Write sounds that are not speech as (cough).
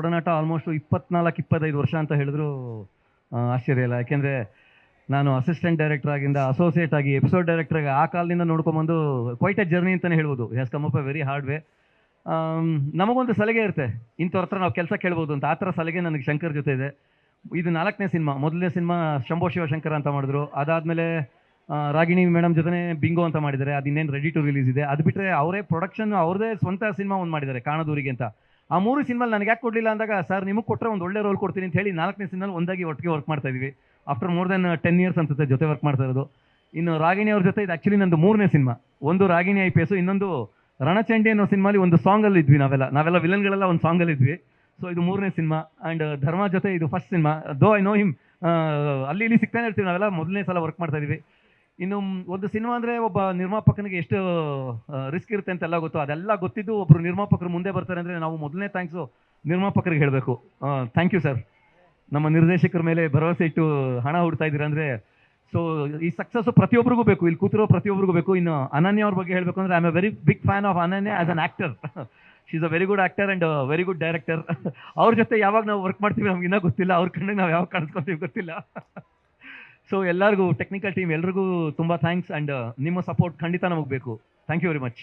ಒಡನಾಟ ಆಲ್ಮೋಸ್ಟ್ ಇಪ್ಪತ್ನಾಲ್ಕು, ಇಪ್ಪತ್ತೈದು ವರ್ಷ ಅಂತ ಹೇಳಿದ್ರು ಆಶ್ಚರ್ಯ ಇಲ್ಲ. ಯಾಕೆಂದರೆ ನಾನು ಅಸಿಸ್ಟೆಂಟ್ ಡೈರೆಕ್ಟರ್ ಆಗಿಂದ ಅಸೋಸಿಯೇಟ್ ಆಗಿ ಎಪಿಸೋಡ್ ಡೈರೆಕ್ಟರ್ ಆಗಿ ಆ ಕಾಲದಿಂದ ನೋಡ್ಕೊಂಬಂದು ಕ್ವೈಟ್ ಎ ಜರ್ನಿ ಅಂತಲೇ ಹೇಳ್ಬೋದು. Has come up a very hard way ನಮಗೊಂದು ಸಲಿಗೆ ಇರುತ್ತೆ. ಇಂಥವ್ರ ಹತ್ರ ನಾವು ಕೆಲಸ ಕೇಳ್ಬೋದು ಅಂತ. ಆ ಥರ ಸಲಿಗೆ ನನಗೆ ಶಂಕರ್ ಜೊತೆ ಇದೆ. ಇದು ನಾಲ್ಕನೇ ಸಿನಿಮಾ. ಮೊದಲನೇ ಸಿನಿಮಾ ಶಂಭೋ ಶಿವಶಂಕರ ಅಂತ ಮಾಡಿದ್ರು. ಅದಾದಮೇಲೆ ರಾಗಿಣಿ ಮೇಡಮ್ ಜೊತೆ ಬಿಂಗೋ ಅಂತ ಮಾಡಿದ್ದಾರೆ. ಅದು ಇನ್ನೇನು ರೆಡಿ ಟು ರಿಲೀಸ್ ಇದೆ. ಅದು ಬಿಟ್ಟರೆ ಅವರೇ ಪ್ರೊಡಕ್ಷನ್ ಅವ್ರದೇ ಸ್ವಂತ ಸಿನಿಮಾ ಒಂದು ಮಾಡಿದ್ದಾರೆ, ಕಾಣದೂರಿಗೆ ಅಂತ. ಆ ಮೂರು ಸಿನಿಮಾಲ್ ನನಗೆ ಯಾಕೆ ಕೊಡಲಿಲ್ಲ ಅಂದಾಗ, ಸರ್, ನಿಮಗೆ ಕೊಟ್ಟರೆ ಒಂದು ಒಳ್ಳೆ ರೋಲ್ ಕೊಡ್ತೀನಿ ಅಂತ ಹೇಳಿ ನಾಲ್ಕನೇ ಸಿನಿಮಲ್ಲಿ ಒಂದಾಗಿ ಒಟ್ಟಿಗೆ ವರ್ಕ್ ಮಾಡ್ತಾ ಇದೀವಿ. After more than ten years ಅನ್ಸುತ್ತೆ ಜೊತೆ ವರ್ಕ್ ಮಾಡ್ತಾ ಇರೋದು. ಇನ್ನು ರಾಗಿಣಿ ಅವ್ರ ಜೊತೆ ಇದು ಆ್ಯಕ್ಚುಲಿ ನಂದು ಮೂರನೇ ಸಿನಿಮಾ. ಒಂದು ರಾಗಿಣಿ ಐ ಪಿ ಇನ್ನೊಂದು ರಣಚಂಡಿ ಅನ್ನೋ ಸಿನಿಮಾಲಿ ಒಂದು ಸಾಂಗಲ್ಲಿ ಇದ್ವಿ ನಾವೆಲ್ಲ. ನಾವೆಲ್ಲ ವಿಲನ್ಗಳೆಲ್ಲ ಒಂದು ಸಾಂಗಲ್ಲಿ ಇದ್ವಿ. ಸೊ ಇದು ಮೂರನೇ ಸಿನಿಮಾ. ಆ್ಯಂಡ್ ಧರ್ಮ ಜೊತೆ ಇದು first cinema. Though I know him ಅಲ್ಲಿ ಇಲ್ಲಿ ಸಿಗ್ತಾನೆ ಇರ್ತೀವಿ ನಾವೆಲ್ಲ. ಮೊದಲನೇ ಸಲ ವರ್ಕ್ ಮಾಡ್ತಾ ಇದೀವಿ. ಇನ್ನು ಒಂದು ಸಿನಿಮಾ ಅಂದರೆ ಒಬ್ಬ ನಿರ್ಮಾಪಕನಿಗೆ ಎಷ್ಟು ರಿಸ್ಕ್ ಇರುತ್ತೆ ಅಂತೆಲ್ಲ ಗೊತ್ತು. ಅದೆಲ್ಲ ಗೊತ್ತಿದ್ದು ಒಬ್ಬರು ನಿರ್ಮಾಪಕರು ಮುಂದೆ ಬರ್ತಾರೆ ಅಂದರೆ ನಾವು ಮೊದಲನೇ ಥ್ಯಾಂಕ್ಸು ನಿರ್ಮಾಪಕರಿಗೆ ಹೇಳಬೇಕು. ಥ್ಯಾಂಕ್ ಯು ಸರ್ ನಮ್ಮ ನಿರ್ದೇಶಕರ ಮೇಲೆ ಭರವಸೆ ಇಟ್ಟು ಹಣ ಹುಡ್ತಾ ಇದ್ದೀರಾ ಅಂದರೆ ಸೊ ಈ ಸಕ್ಸಸ್ಸು ಪ್ರತಿಯೊಬ್ಬರಿಗೂ ಬೇಕು. ಇಲ್ಲಿ ಕೂತಿರೋ ಪ್ರತಿಯೊಬ್ಬರಿಗೂ ಬೇಕು. ಇನ್ನು ಅನನ್ಯ ಅವ್ರ ಬಗ್ಗೆ ಹೇಳಬೇಕು ಅಂದರೆ I am a very big fan of Ananya as an actor she is a very good actor and very good director ಅವ್ರ ಜೊತೆ ಯಾವಾಗ ನಾವು ವರ್ಕ್ ಮಾಡ್ತೀವಿ ನಮ್ಗೆ ಇನ್ನೂ ಗೊತ್ತಿಲ್ಲ. ಅವ್ರ ಕಣ್ಣಿಗೆ ನಾವು ಯಾವಾಗ ಕಾಣಿಸ್ಕೊತೀವಿ ಗೊತ್ತಿಲ್ಲ. (laughs) ಸೊ ಎಲ್ಲರಿಗೂ ಟೆಕ್ನಿಕಲ್ ಟೀಮ್ ಎಲ್ರಿಗೂ ತುಂಬ ಥ್ಯಾಂಕ್ಸ್ ಆ್ಯಂಡ್ ನಿಮ್ಮ ಸಪೋರ್ಟ್ ಖಂಡಿತ ನಮಗೆ ಬೇಕು. Thank you very much